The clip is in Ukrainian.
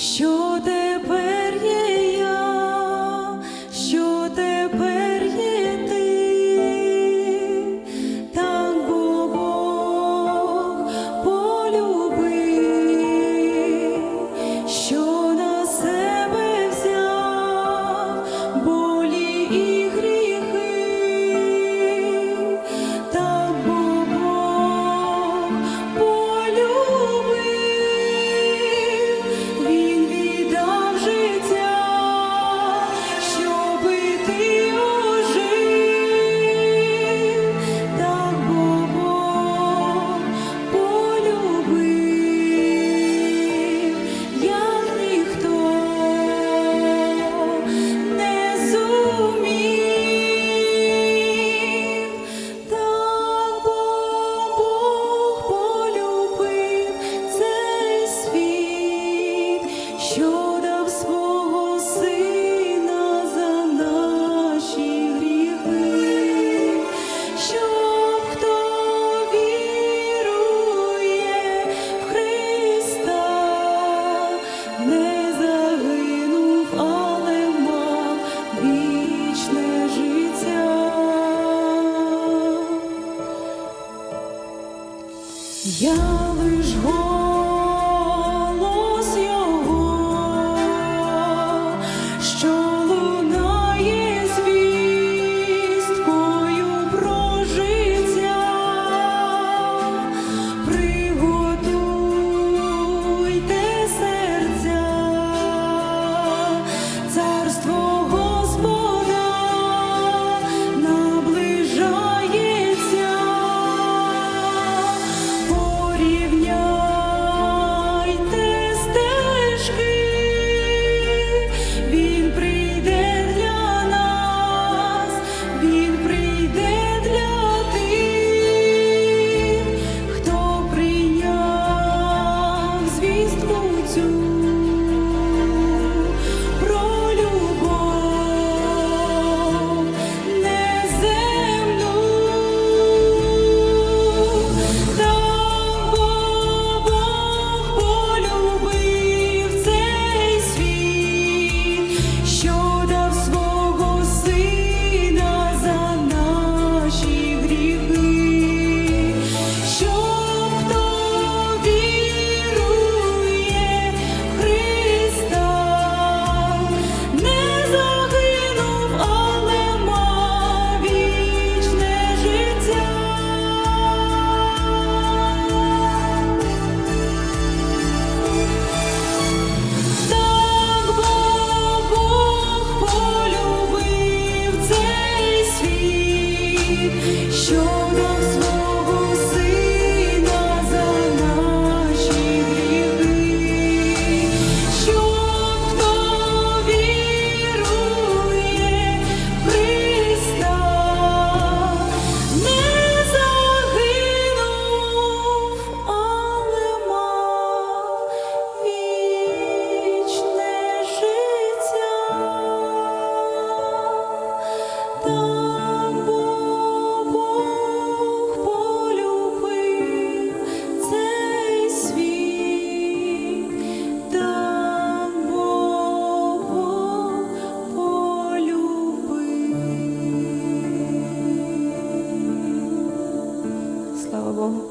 Sure. що свого сина за наші гріхи, щоб хто вірує Христа, не загинув, але мав вічне життя. Я лиш го. Що 不足。Слава Богу.